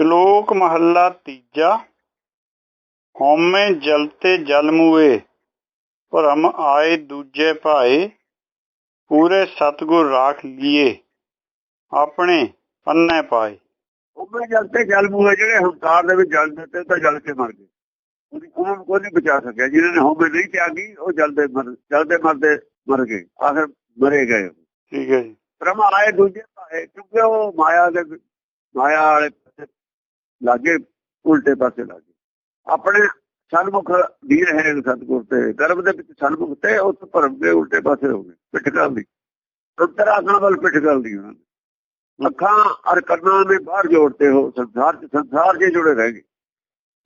ਸ਼ਲੋਕ ਮਹੱਲਾ ਤੀਜਾ ਹਉਮੈ ਜਲਤੇ ਜਲ ਮੂਏ ਭਰਮ ਆਏ ਦੂਜੇ ਭਾਏ ਪੂਰੇ ਸਤਗੁਰ ਰਾਖ ਲੀਏ ਆਪਣੇ ਪੰਨੇ ਪਾਏ। ਉਹਨੇ ਜਲ ਤੇ ਜਲ ਮੂਹੇ ਜਿਹੜੇ ਹੰਕਾਰ ਦੇ ਵਿੱਚ ਜਲ ਦਿੱਤੇ ਤਾਂ ਜਲ ਕੇ ਮਰ ਗਏ। ਉਹਦੀ ਨੂੰ ਕੋਈ ਨਹੀਂ ਬਚਾ ਸਕਿਆ। ਜਿਹਨਾਂ ਨੇ ਹਉਮੈ ਨਹੀਂ ਤਿਆਗੀ ਉਹ ਜਲਦੇ ਮਰ ਜਲਦੇ ਮਰਦੇ ਮਰ ਗਏ। ਆਖਰ ਮਰੇ ਗਏ ਠੀਕ ਹੈ ਜੀ। ਬ੍ਰਹਮ ਆਏ ਦੂਜੇ ਭਾਏ ਕਿਉਂਕਿ ਉਹ ਮਾਇਆ ਦੇ ਮਾਇਆ ਵਾਲੇ ਲਾਗੇ, ਉਲਟੇ ਪਾਸੇ ਲਾਗੇ। ਆਪਣੇ ਸਨਮੁਖ ਦੀ ਰਹੇ ਸਤਗੁਰ ਤੇ, ਗਰਭ ਦੇ ਵਿੱਚ ਸਨਮੁਖ ਤੇ ਉਹ ਭਰਮ ਦੇ ਉਲਟੇ ਪਾਸੇ ਹੋ ਗਏ, ਪਿੱਠ ਕਰ ਦੀ। ਅੰਤਰਾਤਮਾ ਵੱਲ ਪਿੱਠ ਕਰ ਦੀ ਉਹਨਾਂ ਨੇ ਅੱਖਾਂ ਔਰ ਕੰਨਾਂ ਨੇ ਬਾਹਰ ਜੋੜਤੇ ਹੋ ਸੰਸਾਰ ਚ ਸੰਸਾਰ ਜੇ ਜੁੜੇ ਰਹਿ ਗਏ।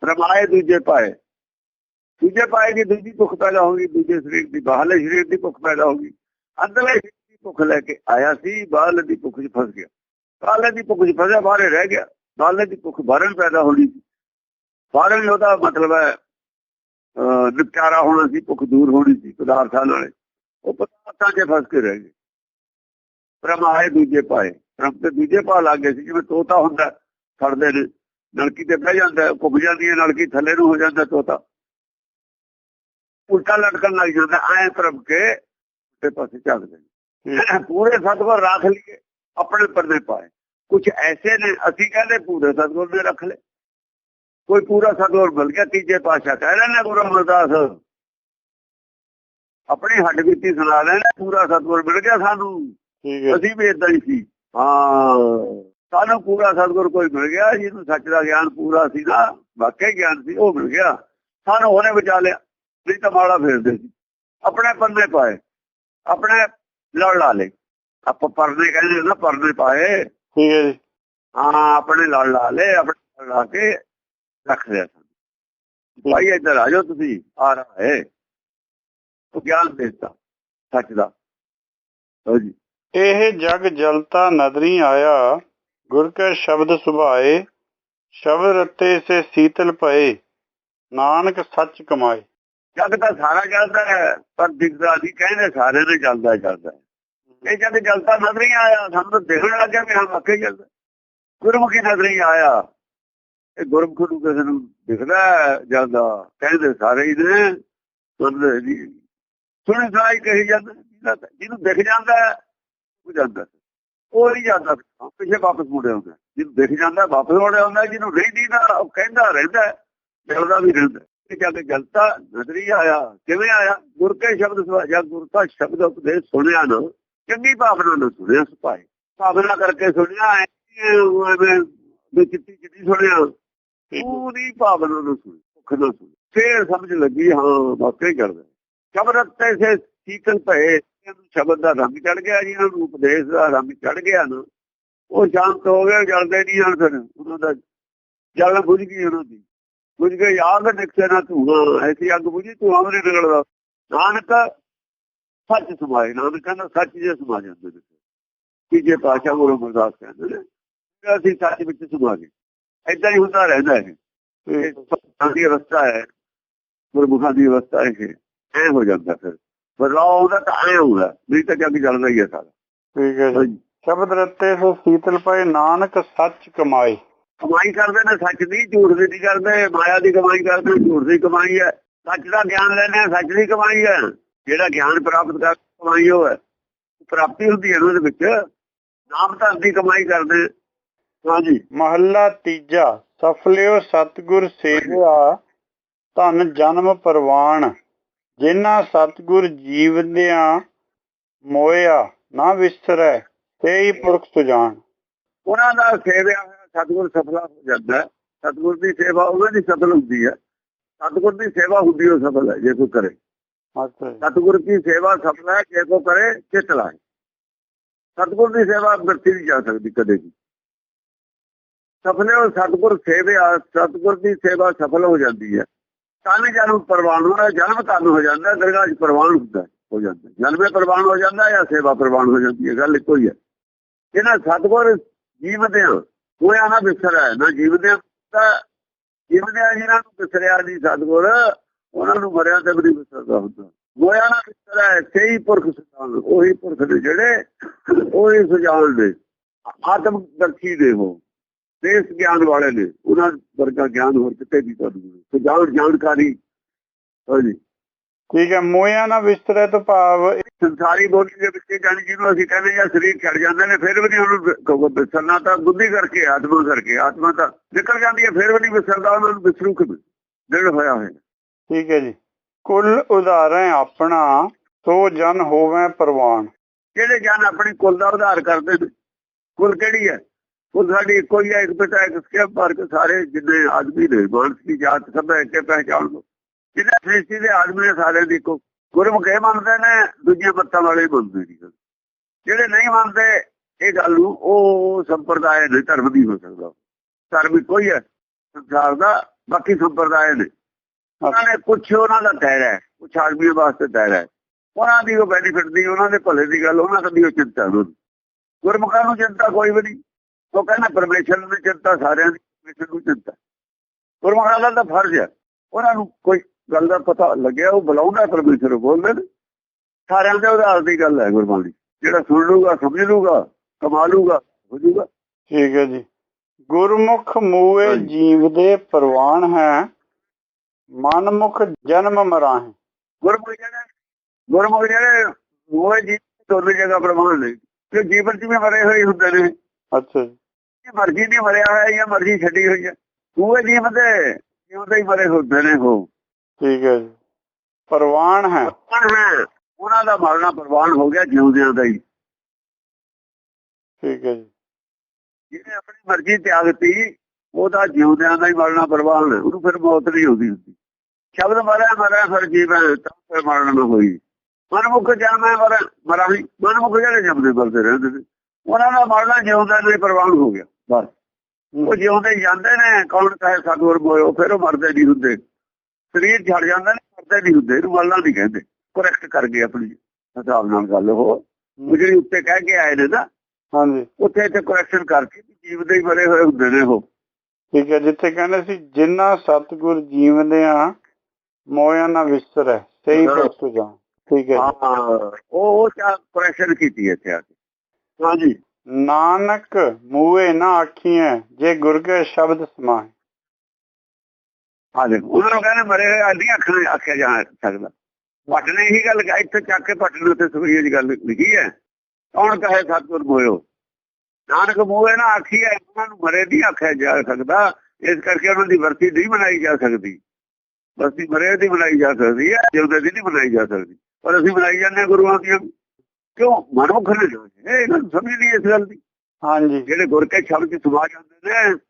ਰਮਾਏ ਦੂਜੇ ਪਾਏ। ਦੂਜੇ ਪਾਏ ਦੀ ਦੂਜੀ ਭੁੱਖ ਪੈਦਾ ਹੋਗੀ ਦੂਜੇ ਸਰੀਰ ਦੀ, ਬਾਹਰਲੇ ਸਰੀਰ ਦੀ ਭੁੱਖ ਪੈਦਾ ਹੋਗੀ ਅੰਦਰਲੇ ਸਰੀਰ ਦੀ ਭੁੱਖ ਲੈ ਕੇ ਆਇਆ ਸੀ, ਬਾਹਰਲੇ ਦੀ ਭੁੱਖ 'ਚ ਫਸ ਗਿਆ। ਬਾਹਰਲੇ ਦੀ ਭੁੱਖ 'ਚ ਫਸਿਆ, ਬਾਹਰੇ ਰਹਿ ਗਿਆ। ਬਾਹਰਲੇ ਦੀ ਭੁੱਖ ਬਾਹਰੋਂ ਪੈਦਾ ਹੋਣੀ ਸੀ। ਬਾਹਰਲੇ ਉਹਦਾ ਮਤਲਬ ਹੈ ਨਿਪਟਾਰਾ ਹੋਣਾ ਸੀ ਭੁੱਖ ਦੂਰ ਹੋਣੀ ਸੀ ਪਦਾਰਥਾਂ ਨਾਲੇ। ਉਹ ਪਦਾਰਥਾਂ 'ਚ ਫਸ ਕੇ ਰਹਿ ਗਏ। ਰਮਾਏ ਦੂਜੇ ਪਾਏ। ਰਮ ਤੇ ਦੂਜੇ ਪਾ ਲੱਗ ਗਏ ਸੀ ਜਿਵੇਂ ਤੋਤਾ ਹੁੰਦਾ ਫੜਦੇ ਨੇ। ਨਲਕੀ ਤੇ ਬਹਿ ਜਾਂਦਾ ਘੁੱਬ ਜਾਂਦੀ ਹੈ ਨਲਕੀ ਥੱਲੇ ਨੂੰ ਹੋ ਜਾਂਦਾ ਤੋਤਾ। ਉਲਟਾ ਲਟਕਣ ਲੱਗ ਜਾਂਦਾ ਐਂ ਤਰਫ ਕੇ ਤੇ ਪਾਸੇ ਨੇ। ਪੂਰੇ ਸਤਗੁਰ ਰੱਖ ਲਈਏ ਆਪਣੇ ਪਰਦੇ ਪਾਏ। ਕੁਝ ਐਸੇ ਨੇ ਅਸੀਂ ਕਹਿੰਦੇ ਪੂਰੇ ਸਤਗੁਰ ਨੇ ਰੱਖ ਲਏ। ਕੋਈ ਪੂਰਾ ਸਤਗੁਰ ਮਿਲ ਗਿਆ ਤੀਜੇ ਪਾਸ਼ਾ ਕਹਿ ਰਹੇ ਨੇ ਗੁਰੂ ਅਮਰਦਾਸ ਆਪਣੀ ਹੱਡ ਬੀਤੀ ਸੁਣਾ ਲੈਣਾ ਪੂਰਾ ਸਤਗੁਰ ਮਿਲ ਗਿਆ ਸਾਨੂੰ। ਅਸੀਂ ਵੀ ਇਦਾਂ ਹੀ ਸੀ। ਹਾਂ ਸਾਨੂੰ ਪੂਰਾ ਸਤਿਗੁਰ ਕੋਈ ਮਿਲ ਗਿਆ ਜਿਹਨੂੰ ਸੱਚ ਦਾ ਗਿਆਨ ਪੂਰਾ ਸੀ ਨਾ ਵਾਕਈ ਗਿਆਨ ਸੀ ਉਹ ਮਿਲ ਗਿਆ। ਸਾਨੂੰ ਉਹਨੇ ਬਚਾ ਲਿਆ ਨਹੀਂ ਤਾਂ ਮਾੜਾ ਫੇਰਦੇ ਸੀ ਆਪਣੇ ਪੰਨੇ ਪਾਏ ਆਪਣੇ ਲੜ ਲਾ ਲੇ ਆਪਾਂ ਪਰਨੇ ਕਹਿੰਦੇ ਨਾ ਪਰਨੇ ਪਾਏ। ਠੀਕ ਹੈ ਜੀ। ਹਾਂ ਆਪਣੇ ਲੜ ਲਾ ਲੈ ਆਪਣੇ ਲਾ ਕੇ ਰੱਖ ਲਿਆ। ਭਾਈ, ਇੱਧਰ ਆ ਜਾਓ ਤੁਸੀਂ, ਆ ਰਹਾ ਹੈ। ਉਹ ਗਿਆਨ ਦੇਤਾ, ਸੱਚ ਦਾ। ਲਓ ਜੀ। ਇਹ ਜਗ ਜਲਤਾ ਨਦਰੀ ਆਇਆ, ਗੁਰ ਕੈ ਸ਼ਬਦ ਸੁਭਾਏ, ਸ਼ਬਦ ਰਤੇ ਸੇ ਸੀਤਲ ਪਏ, ਨਾਨਕ ਸੱਚ ਕਮਾਏ। ਜਗ ਤਾਂ ਸਾਰਾ ਚੱਲਦਾ ਹੈ, ਪਰ ਦਿਖਦਾ ਨਹੀਂ ਕਹਿੰਦੇ ਸਾਰੇ ਨੇ ਚੱਲਦਾ ਚੱਲਦਾ ਹੈ। ਇਹ ਜਦ ਜਲਤਾ ਨਜ਼ਰ ਹੀ ਆਇਆ, ਸਾਨੂੰ ਤਾਂ ਦਿਖਣ ਲੱਗਿਆ ਵੀ ਹਾਂ, ਵਾਕਈ ਚੱਲਦਾ ਗੁਰਮੁਖੀ ਨਜ਼ਰ ਹੀ ਆਇਆ। ਇਹ ਗੁਰਮੁਖ ਨੂੰ ਕਿਸੇ ਨੂੰ ਦਿਖਦਾ ਜਾਂਦਾ ਕਹਿੰਦੇ ਸਾਰੇ ਹੀ ਨੇ, ਸੁਣਦੇ ਨਹੀਂ। ਸੁਣੇ ਸਾਈ ਕਹੀ ਜਾਂਦਾ ਜਿਹਨੂੰ ਦਿਖ ਜਾਂਦਾ ਉਹ ਜਾਂਦਾ ਉਹ ਨਹੀਂ ਜਾਂਦਾ ਪਿੱਛੇ ਵਾਪਸ ਮੁੜਿਆ ਹੁੰਦਾ ਜਿਹਨੂੰ ਦਿਖ ਜਾਂਦਾ ਵਾਪਸ ਮੁੜਿਆ ਹੁੰਦਾ ਜਿਹਨੂੰ ਨਹੀਂ ਦੀਦਾ ਉਹ ਕਹਿੰਦਾ ਰਹਿੰਦਾ ਜਲਦਾ ਵੀ ਰਹਿੰਦਾ ਇਹ ਜਦ ਜਲਤਾ ਨਜ਼ਰੀ ਆਇਆ। ਕਿਵੇਂ ਆਇਆ? ਗੁਰ ਕੇ ਸ਼ਬਦ ਜਾਂ ਗੁਰ ਦਾ ਸ਼ਬਦ ਉਪਦੇਸ਼ ਸੁਣਿਆ ਨਾ ਚੰਗੀ ਭਾਵਨਾ ਨਾਲ ਸੁਣਿਆ ਸੁਭਾਏ ਭਾਵਨਾ ਕਰਕੇ ਸੁਣਿਆ ਐਵੇਂ ਵੀ ਚਿੱਟੀ ਚਿੱਟੀ ਸੁਣਿਆ। ਪੂਰੀ ਭਾਵਨਾ ਨਾਲ ਸੁਣੀ ਭੁੱਖ ਨਾਲ ਸੁਣੀ। ਫੇਰ ਸਮਝ ਲੱਗੀ, ਹਾਂ ਵਾਕਈ ਕਰਦਾ। ਸ਼ਬਦ ਤੇ ਸੇ ਸੀਤਲ ਭਏ ਸ਼ਬਦ ਦਾ ਰੰਗ ਚੜ ਗਿਆ ਜੀ, ਇਹਨਾਂ ਨੂੰ ਉਪਦੇਸ਼ ਦਾ ਰੰਗ ਚੜ ਗਿਆ ਨਾ। ਉਹ ਸ਼ਾਂਤ ਹੋ ਗਏ ਜਲਦੇ ਨਹੀਂ ਹਨ ਫਿਰ। ਉਹਨਾਂ ਦਾ ਜਲ ਬੁਝ ਗਈ ਉਹਨਾਂ ਦੀ। ਬੁਝ ਗਈ, ਆਗ ਨਿਕਸੇ ਨਾ ਤੂੰ ਐਸੀ ਅੱਗ ਬੁਝੀ ਤੂੰ ਆਮਰੇ ਨਿਕਲਦਾ। ਨਾਨਕ ਸੱਚ ਸਮਾਏ ਨਾਨਕ ਕਹਿੰਦਾ ਸੱਚ ਜੇ ਸਮਾ ਜਾਂਦੇ ਨੇ। ਤੀਜੇ ਪਾਸ਼ਾ ਗੁਰੂ ਅਮਰਦਾਸ ਕਹਿੰਦੇ ਨੇ ਅਸੀਂ ਸੱਚ ਵਿੱਚ ਸਮਾ ਗਏ ਏਦਾਂ ਹੀ ਹੁੰਦਾ ਰਹਿੰਦਾ ਹੈ ਦੀ ਅਵਸਥਾ ਹੈ ਗੁਰਮੁਖਾਂ ਦੀ ਅਵਸਥਾ ਹੈ ਐ ਹੋ ਜਾਂਦਾ ਫਿਰ। ਬਦਲਾਅ ਆਉਂਦਾ ਤਾਂ ਐ ਹੁੰਦਾ ਨਹੀਂ ਤਾਂ ਜੱਗ ਚੱਲਦਾ ਹੀ ਹੈ ਸਾਰਾ। ਠੀਕ ਹੈ ਜੀ। ਸ਼ਬਦ ਰਤੇ ਸੇ ਸੀਤਲ ਪਏ ਨਾਨਕ ਸੱਚ ਕਮਾਏ। ਕਮਾਈ ਕਰਦੇ ਨੇ ਸੱਚ ਦੀ ਝੂਠ ਦੀ ਨਹੀਂ ਕਰਦੇ ਮਾਇਆ ਦੀ ਕਮਾਈ ਕਰਦੇ ਝੂਠ ਦੀ ਕਮਾਈ ਹੈ। ਸੱਚ ਦਾ ਗਿਆਨ ਲੈਣੇ ਸੱਚ ਦੀ ਕਮਾਈ ਹੈ। ਜਿਹੜਾ ਗਿਆਨ ਪ੍ਰਾਪਤ ਕਰ ਕਮਾਈ ਉਹ ਹੈ। ਪ੍ਰਾਪਤੀ ਹੁੰਦੀ ਹੈ ਉਹਦੇ ਵਿੱਚ। ਨਾਮ ਧਨ ਦੀ ਕਮਾਈ ਕਰਦੇ। ਹਾਂਜੀ। ਮਹੱਲਾ ਤੀਜਾ ਸਫਲਿਓ ਸਤਗੁਰ ਸੇਵਿਆ ਧਨ ਜਨਮ ਪਰਵਾਨ ਜਿਨ੍ਹਾਂ ਸਤਗੁਰ ਜੀਵਦਿਆਂ ਮੋਇਆ ਨਾ ਵਿਸਰੈ ਤੇਈ ਪੁਰਖ ਸੁਜਾਨ ਉਹਨਾਂ ਦਾ ਸੇਵਿਆ ਹੋਇਆ ਸਤਿਗੁਰ ਸਫਲਾ ਹੋ ਜਾਂਦਾ ਸਤਿਗੁਰ ਦੀ ਸੇਵਾ ਉਹਨਾਂ ਦੀ ਸਫਲ ਹੁੰਦੀ ਹੈ। ਸਤਿਗੁਰ ਦੀ ਸੇਵਾ ਹੁੰਦੀ ਉਹ ਸਫਲ ਹੈ ਜੇ ਕੋਈ ਕਰੇ। ਸਤਿਗੁਰ ਦੀ ਸੇਵਾ ਸਫਲ ਹੈ ਜੇ ਕੋ ਕਰੇ, ਚਿਤ ਲਾਏ। ਸਤਿਗੁਰ ਦੀ ਸੇਵਾ ਵਰਤੀ ਨਹੀਂ ਜਾ ਸਕਦੀ ਕਦੇ ਵੀ। ਸਫਲੇ ਉਹ ਸਤਿਗੁਰ ਸੇਵਿਆ, ਸਤਿਗੁਰ ਦੀ ਸੇਵਾ ਸਫਲ ਹੋ ਜਾਂਦੀ ਹੈ। ਤਨ ਜਨਮ ਪ੍ਰਵਾਨ ਹੋਣਾ ਜਨਮ ਤਨ ਹੋ ਜਾਂਦਾ, ਦਰਗਾਹ 'ਚ ਪ੍ਰਵਾਨ ਹੁੰਦਾ, ਹੋ ਜਾਂਦਾ। ਜਨਮੇ ਪ੍ਰਵਾਨ ਹੋ ਜਾਂਦਾ ਜਾਂ ਸੇਵਾ ਪ੍ਰਵਾਨ ਹੋ ਜਾਂਦੀ ਹੈ, ਗੱਲ ਇੱਕੋ ਹੀ ਹੈ। ਇਹਨਾਂ ਸਤਿਗੁਰ ਜੀਵਦਿਆਂ ਹੋਇਆ ਨਾ ਵਿਸਰਿਆ ਨਾ ਜੀਵਦਿਆਂ ਤਾਂ ਜੀਵਦਿਆਂ ਜਿਹਨਾਂ ਨੂੰ ਵਿਸਰਿਆ ਨਹੀਂ ਸਤਿਗੁਰ ਉਹਨਾਂ ਨੂੰ ਮਰਿਆ ਤੇ ਵੀ ਵਿਸਰਦਾ ਹੁੰਦਾ। ਹੋਇਆ ਨਾ ਵਿਸਰਿਆ ਸਹੀ ਪੁਰਖ ਸੁਜਾਨ ਉਹੀ ਪੁਰਖ ਨੇ ਜਿਹੜੇ ਉਹੀ ਸੁਜਾਨ ਨੇ ਆਤਮ ਦਰਸ਼ੀ ਦੇ ਹੋ ਦੇਸ਼ ਗਿਆਨ ਵਾਲੇ ਨੇ ਉਹਨਾਂ ਵਰਗਾ ਗਿਆਨ ਹੋਰ ਕਿਤੇ ਨਹੀਂ। ਤੁਹਾਨੂੰ ਜਾਣ ਜਾਣਕਾਰੀ ਹਾਂਜੀ। ਠੀਕ ਹੈ ਮੋਇਆ ਨਾ ਵਿਸਤਰੇ ਤੋਂ ਭਾਵ ਸੰਸਾਰੀ ਬੋਲੀ ਦੇ ਵਿੱਚ ਜਾਣੀ ਜਿਹਨੂੰ ਅਸੀਂ ਕਹਿੰਦੇ ਜਾਂ ਸਰੀਰ ਛੱਡ ਜਾਂਦੇ ਨੇ ਫਿਰ ਵੀ ਨਹੀਂ ਉਹਨੂੰ ਵਿਸਰਨਾ ਤਾਂ ਬੁੱਧੀ ਕਰਕੇ ਆਤਮਾ ਕਰਕੇ ਆਤਮਾ ਤਾਂ ਨਿਕਲ ਜਾਂਦੀ ਹੈ ਫਿਰ ਵੀ ਨਹੀਂ ਵਿਸਰਦਾ ਉਹਨਾਂ ਨੂੰ ਵਿਸਰੂ ਕਿਵੇਂ ਦਿਲ ਹੋਇਆ ਹੋਇਆ। ਠੀਕ ਹੈ ਜੀ। ਕੁੱਲ ਉਦਾਹਰਣ ਆਪਣਾ, ਸੋ ਜਨ ਹੋਵੇ ਪ੍ਰਵਾਨ। ਜਿਹੜੇ ਜਨ ਆਪਣੀ ਕੁਲ ਦਾ ਉਧਾਰ ਕਰਦੇ ਨੇ? ਕੁਲ ਕਿਹੜੀ ਹੈ? ਕੁਲ ਸਾਡੀ ਇੱਕੋ ਹੀ ਹੈ, ਇੱਕ ਪਿਤਾ, ਇੱਕ ਸਿਆ ਪਰ ਕੇ ਸਾਰੇ ਜਿੰਨੇ ਆਦਮੀ ਨੇ ਮਾਨਸ ਦੀ ਜਾਤ, ਸਭ ਹੈ ਪਹਿਚਾਣ ਲੋ ਜਿਹਨਾਂ ਸ੍ਰਿਸ਼ਟੀ ਦੇ ਆਦਮੀ ਨੇ ਸਾਰੇ ਦੀ ਗੁਰਮੁਖ ਇਹ ਮੰਨਦੇ ਨੇ, ਦੂਜੀਆਂ ਮੱਤਾਂ ਵਾਲੇ ਮੰਨਦੇ ਨਹੀਂ। ਜਿਹੜੇ ਨਹੀਂ ਮੰਨਦੇ, ਇਹ ਗੱਲ ਨੂੰ ਉਹ ਸੰਪਰਦਾਇ ਦੇ ਧਰਮ ਨਹੀਂ ਹੋ ਸਕਦਾ। ਧਰਮ ਇੱਕੋ ਹੀ ਹੈ, ਸੰਸਾਰ ਦਾ, ਬਾਕੀ ਸੰਪਰਦਾਇ ਨੇ। ਉਹਨਾਂ ਨੇ ਕੁਝ ਉਹਨਾਂ ਦਾ ਦਾਇਰਾ ਹੈ। ਕੁਝ ਆਦਮੀਆਂ ਵਾਸਤੇ ਦਾਇਰਾ ਹੈ। ਉਹਨਾਂ ਦੀ ਉਹ ਬੈਨੀਫਿਟ ਦੀ ਉਹਨਾਂ ਦੇ ਭਲੇ ਦੀ ਗੱਲ ਉਹਨਾਂ ਦੀ ਉਹ ਚਿੰਤਾ ਦੀ ਗੁਰਮੁਖਾਂ ਨੂੰ ਚਿੰਤਾ ਕੋਈ ਵੀ ਨਹੀਂ। ਉਹ ਕਹਿੰਦਾ ਪਰਮੇਸ਼ਰ ਨੂੰ ਚਿੰਤਾ ਸਾਰਿਆਂ ਦੀ ਪਰਮੇਸ਼ਰ ਨੂੰ ਚਿੰਤਾ। ਗੁਰਮੁਖਾਂ ਦਾ ਤਾਂ ਫਰਜ਼ ਹੈ। ਉਹਨਾਂ ਨੂੰ ਕੋਈ ਗੱਲ ਦਾ ਪਤਾ ਲੱਗਿਆ ਉਹ ਬੁਲਾਉਂਦਾ ਪਰਮੇਸ਼ਰ ਨੂੰ ਬੋਲਦੇ ਨੇ। ਸਾਰਿਆਂ ਦੇ ਉਧਾਰ ਦੀ ਗੱਲ ਹੈ ਗੁਰਬਾਣੀ ਜਿਹੜਾ ਸੁਣ ਲੂਗਾ ਸਮਝ ਲੂਗਾ ਕਮਾ ਲੂਗਾ ਹੋ ਜਾਊਗਾ ਠੀਕ ਹੈ ਜੀ। ਗੁਰਮੁਖ ਮੂਏ। ਜੀਵ ਦੇ ਪ੍ਰਵਾਨ ਹੈ। ਮਨਮੁਖ ਜਨਮ ਮਰਾਹੇ। ਗੁਰਮੁਖ ਜਿਹੜੇ ਗੁਰਮੁਖ ਜਿਹੜੇ ਉਹ ਜੀ ਦੋਨੇ ਜਗ੍ਹਾ ਪ੍ਰਮਾਣ ਨੇ ਕਿ ਜੀਵਨ ਚ ਵੀ ਮਰੇ ਹੋਏ ਹੁੰਦੇ ਨੇ। ਅੱਛਾ ਜੀ। ਮਰਜ਼ੀ ਨਹੀਂ ਮਰਿਆ ਹੋਇਆ ਜਾਂ ਮਰਜ਼ੀ ਛੱਡੀ ਹੋਈ ਹੈ ਉਹ ਜੀਵਨ ਦੇ ਜਿਉਂਦੇ ਹੀ ਮਰੇ ਹੁੰਦੇ ਨੇ ਉਹ। ਠੀਕ ਹੈ ਜੀ। ਪ੍ਰਵਾਨ ਹੈ। ਉਹਨਾਂ ਦਾ ਮਰਨਾ ਪ੍ਰਵਾਨ ਹੋ ਗਿਆ ਜਿਉਂਦਿਆਂ ਦਾ ਹੀ। ਠੀਕ ਹੈ ਜੀ। ਜਿਹਨੇ ਆਪਣੀ ਮਰਜ਼ੀ ਤਿਆਗਤੀ ਉਹਦਾ ਜਿਉਂਦਿਆਂ ਦਾ ਹੀ ਮਰਨਾ ਪ੍ਰਵਾਨ ਹੈ ਉਹਨੂੰ ਫਿਰ ਮੌਤ ਨਹੀਂ ਹੁੰਦੀ ਹੁੰਦੀ। ਸ਼ਬਦ ਮਰਿਆ ਮਰਿਆ ਫਿਰ ਜੀਵਨ ਤਾਂ ਫਿਰ ਮਰਨ ਨਾ ਹੋਈ। ਮਨਮੁਖ ਜਾਮੈ ਮਰ ਮਰਾਹੀ ਮਨਮੁਖ ਜਿਹੜੇ ਜਪਦੇ ਬਲਦੇ ਰਹਿੰਦੇ ਨੇ ਉਹਨਾਂ ਦਾ ਮਰਨਾ ਜਿਉਂਦਿਆਂ ਦਾ ਹੀ ਪ੍ਰਵਾਨ ਹੋ ਗਿਆ ਬਸ। ਉਹ ਜਿਉਂਦੇ ਜਾਂਦੇ ਨੇ ਕੌਣ ਕਹੇ ਸਤਿਗੁਰ ਮੋਇਓ ਫਿਰ ਉਹ ਮਰਦੇ ਨਹੀਂ ਹੁੰਦੇ। ਸਰੀਰ ਛੱਡ ਜਾਂਦੇ ਨੇ ਮਰਦੇ ਨਹੀਂ ਹੁੰਦੇ ਇਹਨੂੰ ਮਰਨਾ ਨਹੀਂ ਕਹਿੰਦੇ। ਕਰੈਕਟ ਕਰ ਗਏ ਆਪਣੀ ਹਿਸਾਬ ਨਾਲ ਗੱਲ ਉਹ। ਉਹ ਜਿਹੜੀ ਉੱਤੇ ਕਹਿ ਕੇ ਆਏ ਨੇ ਨਾ ਹਾਂਜੀ। ਉੱਥੇ ਤੇ ਕਰੈਕਸ਼ਨ ਕਰਕੇ ਜੀਵ ਦੇ ਹੀ ਮਰੇ ਹੋਏ ਹੁੰਦੇ ਨੇ ਉਹ। ਠੀਕ ਹੈ ਜਿੱਥੇ ਕਹਿੰਦੇ ਸੀ ਜਿੰਨਾ ਸਤਿਗੁਰ ਜੀਵਦੇ ਆ ਮੋਇਆ ਨਾ ਵਿਸਰੈ ਸਹੀ ਹਾਂ। ਪਰਸੂ ਜਾ ਠੀਕ ਹੈ। ਹਾਂ ਉਹ ਉਹ ਚਾ ਕਰੈਕਸ਼ਨ ਕੀਤੀ ਇੱਥੇ ਆ ਕੇ। ਹਾਂਜੀ ਨਾਨਕ ਮੂਏ ਨਾ ਆਖੀਐ ਜੇ ਗੁਰ ਕੇ ਸ਼ਬਦ ਸਮਾਏ ਹਾਂ ਦੇਖੋ ਉਹਨਾਂ ਕਹਿੰਦੇ ਮਰੇ ਹੋਏ ਆਦੀ ਅੱਖਾਂ ਆਖਿਆ ਜਾ ਸਕਦਾ। ਭੱਟ ਨੇ ਇਹੀ ਗੱਲ ਇੱਥੇ ਚੱਕ ਕੇ ਭੱਟ ਨੇ ਉੱਤੇ ਸੁਖੀਏ ਦੀ ਗੱਲ ਲਿਖੀ ਹੈ। ਕੌਣ ਕਹੇ ਸਤਿਗੁਰ ਮੋਇਓ? ਨਾਨਕ ਮੂਹੇ ਨਾ ਆਖੀ ਹੈ ਉਹਨਾਂ ਨੂੰ ਮਰੇ ਨਹੀਂ ਆਖਿਆ ਜਾ ਸਕਦਾ ਇਸ ਕਰਕੇ ਉਹਨਾਂ ਦੀ ਵਰਤੀ ਨਹੀਂ ਮਨਾਈ ਜਾ ਸਕਦੀ। ਵਰਤੀ ਮਰੇ ਦੀ ਮਨਾਈ ਜਾ ਸਕਦੀ ਹੈ ਜਿਉਂਦੇ ਦੀ ਨਹੀਂ ਮਨਾਈ ਜਾ ਸਕਦੀ। ਪਰ ਅਸੀਂ ਮਨਾਈ ਜਾਂਦੇ ਗੁਰੂਆਂ ਦੀਆਂ। ਕਿਉਂ? ਮਨਮੁਖ ਨੇ ਇਹਨਾਂ ਨੂੰ ਸਮਝ ਨਹੀਂ ਇਸ ਗੱਲ ਦੀ। ਹਾਂਜੀ। ਜਿਹੜੇ ਗੁਰ ਕੇ ਸ਼ਬਦ ਸਮਾ ਜਾਂਦੇ ਨੇ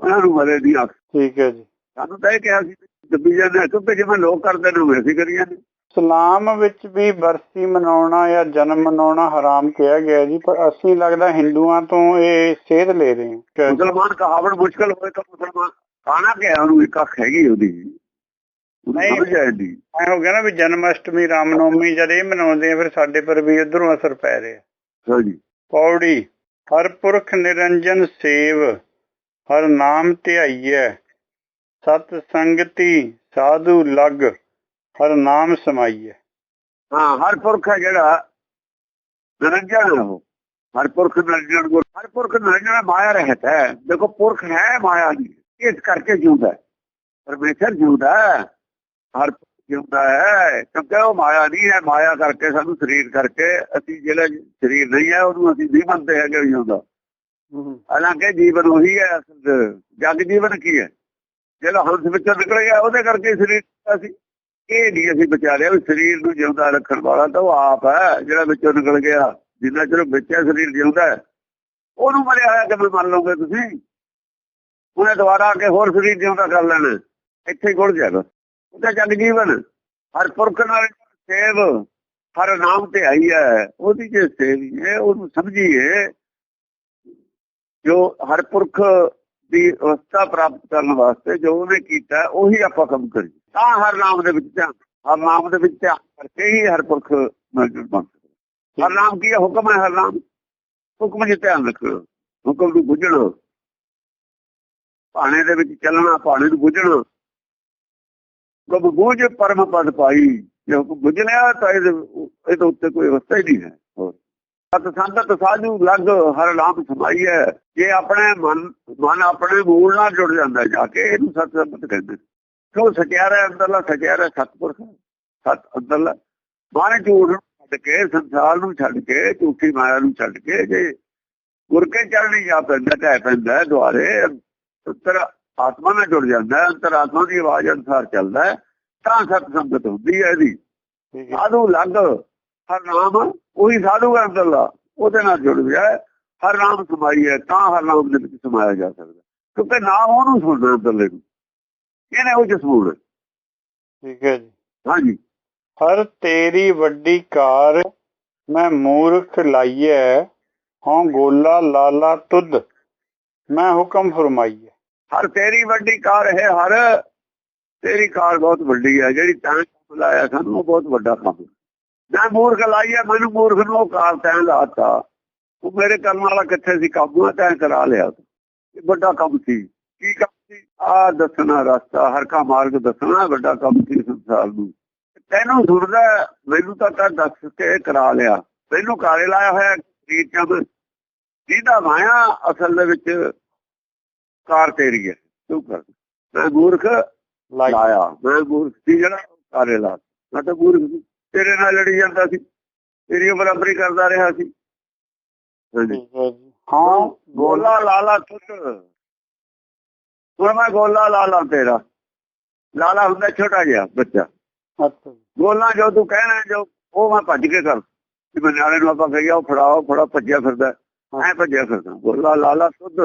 ਉਹਨਾਂ ਨੂੰ ਮਰੇ ਦੀ ਆਖ ਠੀਕ ਹੈ ਜੀ। ਸਾਨੂੰ ਤਾਂ ਇਹ ਕਿਹਾ ਸੀ ਦੱਬੀ ਜਾਂਦੇ ਕਿਉਂਕਿ ਜਿਵੇਂ ਲੋਕ ਕਰਦੇ ਨੇ ਅਸੀਂ ਕਰੀ ਜਾਂਦੇ। ਇਸਲਾਮ ਵਿੱਚ ਵੀ ਬਰਸੀ ਮਨਾਉਣਾ ਜਾਂ ਜਨਮ ਮਨਾਉਣਾ ਹਰਾਮ ਕਿਹਾ ਗਿਆ ਜੀ ਪਰ ਅਸੀਂ ਲੱਗਦਾ ਹਿੰਦੂਆਂ ਤੋਂ ਇਹ ਸੇਧ ਲੈ ਰਹੇ ਹਾਂ। ਮੁਸਲਮਾਨ ਕਹਾਵਤ ਮੁਸ਼ਕਲ ਹੋਏ ਤਾਂ ਮੁਸਲਮਾਨ ਖਾਣਾ ਕਿ ਉਹਨੂੰ ਇੱਕ ਅੱਖ ਹੈਗੀ ਉਹਦੀ। ਨਹੀਂ। ਆਉਂਦੀ ਐਂ ਹੋ ਗਿਆ ਨਾ ਵੀ ਜਨਮ ਅਸ਼ਟਮੀ ਰਾਮਨੌਮੀ ਜਦ ਇਹ ਮਨਾਉਂਦੇ ਆ ਫਿਰ ਸਾਡੇ ਪਰ ਵੀ ਉਧਰੋਂ ਅਸਰ ਪੈ ਰਿਹਾ। ਹਾਂਜੀ ਪੌੜੀ ਹਰ ਪੁਰਖ ਨਿਰੰਜਨ ਸੇਵ ਹਰ ਨਾਮ ਧਿਆਈਐ। ਸਤ ਸੰਗਤੀ ਸਾਧੂ ਲਗ। ਹਰ ਨਾਮ ਸਮਾਈਐ। ਹਾਂ ਹਰ ਪੁਰਖ ਹੈ ਜਿਹੜਾ ਨਿਰੰਜਨ ਹੈ ਹਰ ਪੁਰਖ ਨਿਰੰਜਨ ਗੁਰ ਹਰ ਪੁਰਖ ਨਿਰੰਜਨ ਮਾਇਆ ਰਹਿਤ ਹੈ। ਦੇਖੋ ਪੁਰਖ ਹੈ ਮਾਇਆ ਨਹੀਂ। ਇਸ ਕਰਕੇ ਜਿਉਂਦਾ ਹੈ। ਪਰਮੇਸ਼ਰ ਜਿਉਂਦਾ ਹਰ ਜਿਉਂਦਾ ਹੈ। ਕਿਉਂਕਿ ਉਹ ਮਾਇਆ ਨਹੀਂ ਹੈ। ਮਾਇਆ ਕਰਕੇ ਸਾਨੂੰ ਸਰੀਰ ਕਰਕੇ ਅਸੀਂ ਜਿਹੜਾ ਸਰੀਰ ਨਹੀਂ ਹੈ ਉਹਨੂੰ ਅਸੀਂ ਨਹੀਂ ਮੰਨਦੇ ਹੈਗੇ ਜਿਉਂਦਾ। ਹਾਲਾਂਕਿ ਜੀਵਨ ਉਹੀ ਹੈ ਅਸਲ। ਜਗ ਜੀਵਨ ਕੀ ਹੈ? ਜਿਹੜਾ ਹੰਸ ਵਿੱਚੋਂ ਨਿਕਲ ਗਿਆ ਉਹਦੇ ਕਰਕੇ ਸਰੀਰ ਅਸੀਂ ਇਹ ਨਹੀਂ ਅਸੀਂ ਵਿਚਾਰਿਆ ਵੀ ਸਰੀਰ ਨੂੰ ਜਿਉਂਦਾ ਰੱਖਣ ਵਾਲਾ ਤਾਂ ਉਹ ਆਪ ਹੈ, ਜਿਹੜਾ ਵਿੱਚੋਂ ਨਿਕਲ ਗਿਆ, ਜਿੰਨਾ ਚਿਰ ਵਿੱਚੇ ਸਰੀਰ ਜਿਉਂਦਾ ਹੈ। ਉਹਨੂੰ ਮਰਿਆ ਹੋਇਆ ਕਿਵੇਂ ਮੰਨ ਲਓਗੇ ਤੁਸੀਂ? ਉਹਨੇ ਦੁਬਾਰਾ ਆ ਕੇ ਹੋਰ ਸਰੀਰ ਜਿਉਂਦਾ ਕਰ ਲੈਣਾ। ਇੱਥੇ ਹੀ ਗੁੜ ਜਾਏਗਾ ਉਹਦਾ ਜਗ ਜੀਵਨ। ਹਰ ਪੁਰਖ ਨਾਲ ਸੇਵ, ਹਰ ਨਾਮ ਤੇ ਆਈ ਹੈ। ਉਹਦੀ ਜੇ ਸੇਵੀ ਉਹਨੂੰ ਸਮਝੀਏ। ਜੋ ਹਰ ਪੁਰਖ ਦੀ ਅਵਸਥਾ ਪ੍ਰਾਪਤ ਕਰਨ ਵਾਸਤੇ ਜੋ ਉਹਨੇ ਕੀਤਾ, ਉਹੀ ਆਪਾਂ ਕੰਮ ਕਰੀਏ। ਤਾਂ ਹਰ ਨਾਮ ਦੇ ਵਿੱਚ ਧਿਆਨ ਹਰ ਨਾਮ ਦੇ ਵਿੱਚ ਧਿਆਨ ਕਰਕੇ ਹੀ ਹਰ ਪੁਰਖ ਮੌਜੂਦ ਬਣ ਸਕਦਾ ਹਰ ਨਾਮ ਕੀ ਹੈ? ਹੁਕਮ ਹੈ ਹਰ ਨਾਮ। ਹੁਕਮ 'ਚ ਧਿਆਨ ਰੱਖਣਾ ਹੁਕਮ ਨੂੰ ਬੁੱਝਣਾ। ਭਾਣੇ ਦੇ ਵਿੱਚ ਚੱਲਣਾ ਭਾਣੇ ਨੂੰ ਬੁੱਝਣਾ। ਕਬ ਬੂਝ ਪਰਮ ਪਦ ਪਾਈ। ਜੇ ਹੁਕਮ ਬੁੱਝ ਲਿਆ ਤਾਂ ਇਹਦੇ ਇਹਦੇ ਉੱਤੇ ਕੋਈ ਅਵਸਥਾ ਹੀ ਨਹੀਂ ਹੈ। ਸਤ ਸੰਗਤ ਸਾਧੂ ਲੱਗ ਹਰ ਨਾਮ ਸਮਾਈ ਹੈ ਜੇ ਆਪਣੇ ਮਨ ਮਨ ਆਪਣੇ ਮੂਲ ਨਾਲ ਜੁੜ ਜਾਂਦਾ ਜਾ ਕੇ ਇਹਨੂੰ ਸਤ ਸੰਗਤ ਕਹਿੰਦੇ ਨੇ। ਕਿਉਂ ਸਚਿਆਰਾ ਅੰਦਰਲਾ ਸਚਿਆਰਾ ਸਤਪੁਰਖ। ਸਤ ਅੰਦਰਲਾ ਮਨ ਝੂਠ ਨੂੰ ਛੱਡ ਕੇ ਸੰਸਾਰ ਨੂੰ ਛੱਡ ਕੇ ਝੂਠੀ ਮਾਇਆ ਨੂੰ ਛੱਡ ਕੇ ਜੇ ਗੁਰ ਕੇ ਚਰਣੀ ਜਾ ਪੈਂਦਾ ਕਹਿ ਪੈਂਦਾ ਦੁਆਰੇ ਅੰਤਰ ਆਤਮਾ ਨਾਲ ਜੁੜ ਜਾਂਦਾ ਹੈ ਅੰਤਰ ਆਤਮਾ ਦੀ ਆਵਾਜ਼ ਅਨੁਸਾਰ ਚੱਲਦਾ ਹੈ ਤਾਂ ਸਤ ਸੰਗਤ ਹੁੰਦੀ ਹੈ ਇਹਦੀ। ਸਾਧੂ ਲੱਗ ਹਰ ਨਾਮ ਉਹੀ ਸਾਧੂ ਹੈ ਅੰਦਰਲਾ ਉਹਦੇ ਨਾਲ ਜੁੜ ਗਿਆ। ਹਰ ਨਾਮ ਸਮਾਈ ਹੈ ਤਾਂ ਹਰ ਨਾਮ ਦੇ ਵਿੱਚ ਸਮਾਇਆ ਜਾ ਸਕਦਾ ਕਿਉਂਕਿ ਨਾਮ ਉਹਨੂੰ ਸੁਣਦਾ ਅੰਦਰਲੇ ਨੂੰ। ਇਹਨੇ ਉਹ ਜਸਮੂਰ ਠੀਕ ਹੈ ਜੀ। ਹਾਂਜੀ। ਹਰ ਤੇਰੀ ਵੱਡੀ ਕਾਰ ਮੈਂ ਮੂਰਖ ਲਾਈਐ ਹਾਂ ਗੋਲਾ ਲਾਲਾ ਤੁਧ ਮੈਂ ਹੁਕਮ ਫਰਮਾਈਐ। ਹਰ ਤੇਰੀ ਵੱਡੀ ਕਾਰ ਹੈ ਹਰ ਤੇਰੀ ਕਾਰ ਬਹੁਤ ਵੱਡੀ ਹੈ ਜਿਹੜੀ ਤਾਂ ਲਾਇਆ ਸਾਨੂੰ ਉਹ ਬਹੁਤ ਵੱਡਾ ਕੰਮ ਹੈ। ਮੈਂ ਮੂਰਖ ਲਾਈਆ ਮੈਨੂੰ ਮੂਰਖ ਨੂੰ ਉਹ ਕਾਰ ਤੈਂ ਲਾਤਾ ਉਹ ਮੇਰੇ ਕਰਨ ਵਾਲਾ ਕਿੱਥੇ ਸੀ? ਕੰਮ ਤੈਂ ਕਰਾ ਲਿਆ। ਇਹ ਵੱਡਾ ਕੰਮ ਸੀ। ਕੀ ਕੰਮ ਸੀ ਆ ਦੱਸਣਾ ਰਸਤਾ ਹਰ ਕਾ ਮਾਰਗ ਦੱਸਣਾ ਵੱਡਾ ਕੰਮ ਸੀ ਸੰਸਾਰ ਨੂੰ। ਤੈਨੂੰ ਸੁਣਦਾ ਮੈਨੂੰ ਤਾਂ ਤਾਂ ਦੱਸ ਕੇ ਕਰਾ ਲਿਆ। ਮੈਨੂੰ ਕਾਰੇ ਲਾਇਆ ਹੋਇਆ ਸਰੀਰ ਚ ਜਿਹਦਾ ਮਾਇਆ ਅਸਲ ਦੇ ਵਿੱਚ ਕਾਰ ਤੇਰੀ ਹੈ। ਤੂੰ ਕਰ। ਮੈਂ ਮੂਰਖ ਲਾਇਆ। ਮੈਂ ਮੂਰਖ ਸੀ ਜਿਹੜਾ ਕਾਰੇ ਲਾ। ਮੈਂ ਤਾਂ ਮੂਰਖ ਸੀ। ਤੇਰੇ ਨਾਲ ਲੜੀ ਜਾਂਦਾ ਸੀ। ਤੇਰੀ ਬਰਾਬਰੀ ਕਰਦਾ ਰਿਹਾ ਸੀ। ਹੈ ਗੋਲਾ ਲਾਲਾ ਤੁੱਟ ਹੁਣ ਮੈਂ ਗੋਲਾ ਲਾਲਾ ਤੇਰਾ। ਲਾਲਾ ਹੁੰਦਾ ਛੋਟਾ ਜਿਹਾ ਬੱਚਾ। ਗੋਲਾ ਜੋ ਤੂੰ ਕਹਿਣਾ ਜੋ ਉਹ ਮੈਂ ਭੱਜ ਕੇ ਕਰ। ਕਿ ਮੈਂ ਨਾਲੇ ਨੂੰ ਆਪਾਂ ਕਹੀਏ ਉਹ ਫੜਾਓ ਫੜਾ ਭੱਜਿਆ ਫਿਰਦਾ। ਐ ਭੱਜਿਆ ਫਿਰਦਾ। ਗੋਲਾ ਲਾਲਾ ਸੁਧ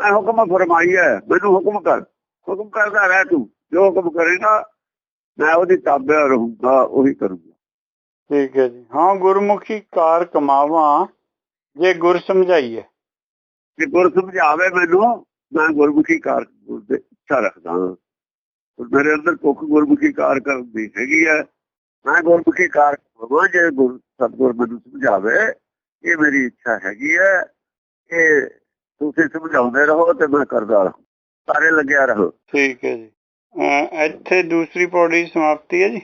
ਮੈਂ ਹੁਕਮ ਫਰਮਾਈ ਹੈ ਮੈਨੂੰ ਹੁਕਮ ਕਰ। ਹੁਕਮ ਕਰਦਾ ਰਹਿ ਤੂੰ। ਜੋ ਹੁਕਮ ਕਰੇਗਾ ਮੈਂ ਉਹਦੀ ਤਾਬਿਆ ਰਹੂੰਗਾ ਉਹੀ ਕਰੂੰਗਾ। ਠੀਕ ਹੈ ਜੀ। ਹਾਂ ਗੁਰਮੁਖੀ ਕਾਰ ਕਮਾਵਾਂ ਜੇ ਗੁਰ ਸਮਝਾਈਏ। ਜੇ ਗੁਰ ਸਮਝਾਵੇ ਮੈਨੂੰ ਮੈਂ ਗੁਰਮੁਖੀ ਕਾਰ ਦੇ ਇੱਛਾ ਰੱਖਦਾ ਹਾਂ। ਮੇਰੇ ਅੰਦਰ ਭੁੱਖ ਗੁਰਮੁਖੀ ਕਾਰ ਕਰਨ ਦੀ ਹੈਗੀ ਹੈ। ਮੈਂ ਗੁਰਮੁਖੀ ਕਾਰ ਕਰਾਂ ਜੇ ਗੁਰ ਸਤਿਗੁਰ ਮੈਨੂੰ ਸਮਝਾਵੇ। ਇਹ ਮੇਰੀ ਇੱਛਾ ਹੈਗੀ ਹੈ। ਇਹ ਤੁਸੀਂ ਸਮਝਾਉਂਦੇ ਰਹੋ ਤੇ ਮੈਂ ਕਰਦਾ ਰਹਾਂ। ਸਾਰੇ ਲੱਗਿਆ ਰਹੋ। ਠੀਕ ਹੈ ਜੀ। ਇੱਥੇ ਦੂਸਰੀ ਪੌੜੀ ਸਮਾਪਤੀ ਹੈ ਜੀ।